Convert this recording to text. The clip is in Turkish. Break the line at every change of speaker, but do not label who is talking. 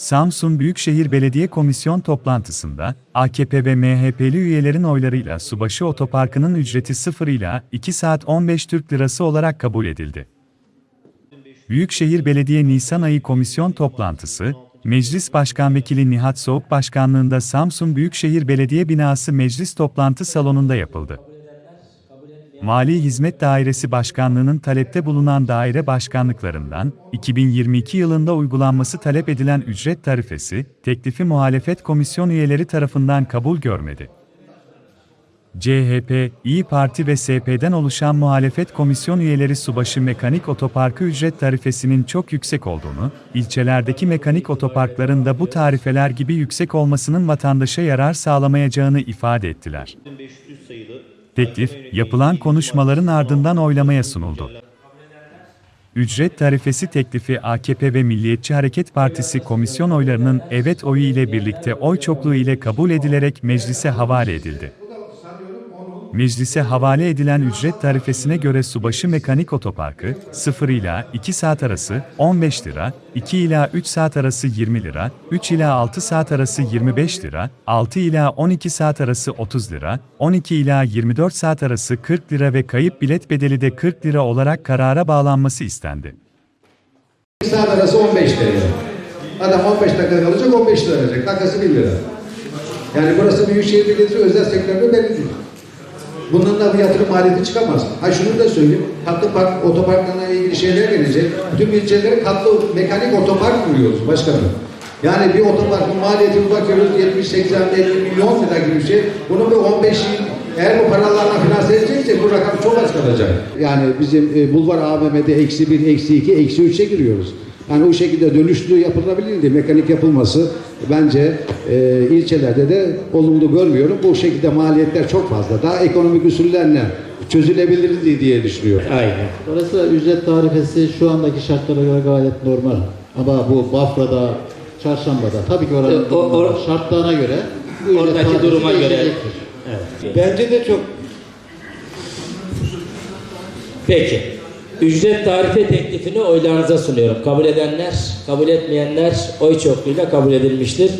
Samsun Büyükşehir Belediye Komisyon toplantısında, AKP ve MHP'li üyelerin oylarıyla Subaşı Otoparkı'nın ücreti 0 ila 2 saat 15 Türk Lirası olarak kabul edildi. Büyükşehir Belediye Nisan ayı komisyon toplantısı, Meclis Başkan Vekili Nihat Soğuk Başkanlığında Samsun Büyükşehir Belediye Binası Meclis Toplantı Salonu'nda yapıldı. Mali Hizmet Dairesi Başkanlığı'nın talepte bulunan daire başkanlıklarından, 2022 yılında uygulanması talep edilen ücret tarifesi, teklifi muhalefet komisyon üyeleri tarafından kabul görmedi. CHP, İyi Parti ve SP'den oluşan muhalefet komisyon üyeleri Subaşı Mekanik Otoparkı ücret tarifesinin çok yüksek olduğunu, ilçelerdeki mekanik otoparkların da bu tarifeler gibi yüksek olmasının vatandaşa yarar sağlamayacağını ifade ettiler. Teklif, yapılan konuşmaların ardından oylamaya sunuldu. Ücret tarifesi teklifi AKP ve Milliyetçi Hareket Partisi komisyon oylarının evet oyu ile birlikte oy çokluğu ile kabul edilerek meclise havale edildi. Meclise havale edilen ücret tarifesine göre Subaşı Mekanik Otoparkı, 0 ila 2 saat arası 15 lira, 2 ila 3 saat arası 20 lira, 3 ila 6 saat arası 25 lira, 6 ila 12 saat arası 30 lira, 12 ila 24 saat arası 40 lira ve kayıp bilet bedeli de 40 lira olarak karara bağlanması istendi.
saat arası 15 lira. Adam 15 dakika kalacak 15 lira verecek. Dakikası 1 lira. Yani burası Büyükşehir Belediyesi özel sektörde bellidir. Bundan da bir yatırım maliyeti çıkamaz. Ha şunu da söyleyeyim. Katlı park, otoparklarına ilgili şeyler gelecek. Bütün ilçelere katlı mekanik otopark kuruyoruz başkanım. Yani bir otoparkın maliyeti bakıyoruz 70, 80, 50 milyon lira gibi bir şey. Bunun bir 15 yıl eğer bu paralarla finanse edecekse bu rakam çok az kalacak. Yani bizim e, Bulvar AVM'de eksi 1, eksi 2, eksi 3'e giriyoruz. Yani o şekilde dönüşlü yapılabilirdi. Mekanik yapılması bence e, ilçelerde de olumlu görmüyorum. Bu şekilde maliyetler çok fazla. Daha ekonomik usullerle çözülebilir diye düşünüyorum.
Aynen.
Dolayısıyla ücret tarifesi şu andaki şartlara göre gayet normal. Ama bu Bafra'da, Çarşamba'da tabii ki oranın
O- o-
durumuna, şartlarına göre
Oradaki duruma göre. Evet.
Bence de çok
Peki. Ücret tarife teklifini oylarınıza sunuyorum. Kabul edenler, kabul etmeyenler oy çokluğuyla kabul edilmiştir.